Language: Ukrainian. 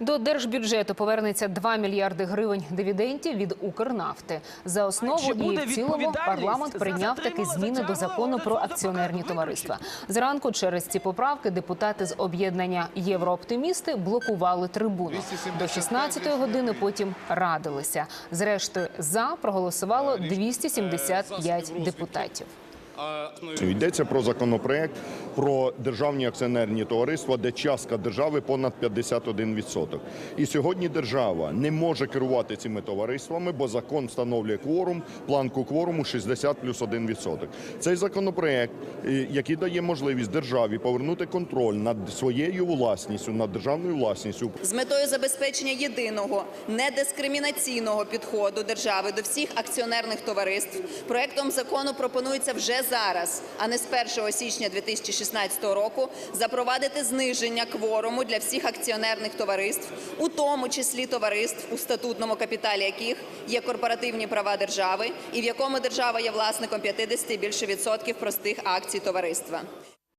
До держбюджету повернеться 2 мільярди гривень дивідендів від Укрнафти. За основу і в цілому парламент прийняв такі зміни до закону про акціонерні товариства. Зранку через ці поправки депутати з об'єднання Єврооптимісти блокували трибуну. До 16-ї години потім радилися. Зрештою, за проголосувало 275 депутатів. Йдеться про законопроект про державні акціонерні товариства, де частка держави понад 51%. І сьогодні держава не може керувати цими товариствами, бо закон встановлює кворум, планку кворуму 60 плюс 1%. Цей законопроект, е, який дає можливість державі повернути контроль над своєю власністю, над державною власністю, з метою забезпечення єдиного недискримінаційного підходу держави до всіх акціонерних товариств проектом закону пропонується вже зараз, а не з 1 січня 2016 року, запровадити зниження кворуму для всіх акціонерних товариств, у тому числі товариств, у статутному капіталі яких є корпоративні права держави, і в якому держава є власником 50 і більше відсотків простих акцій товариства.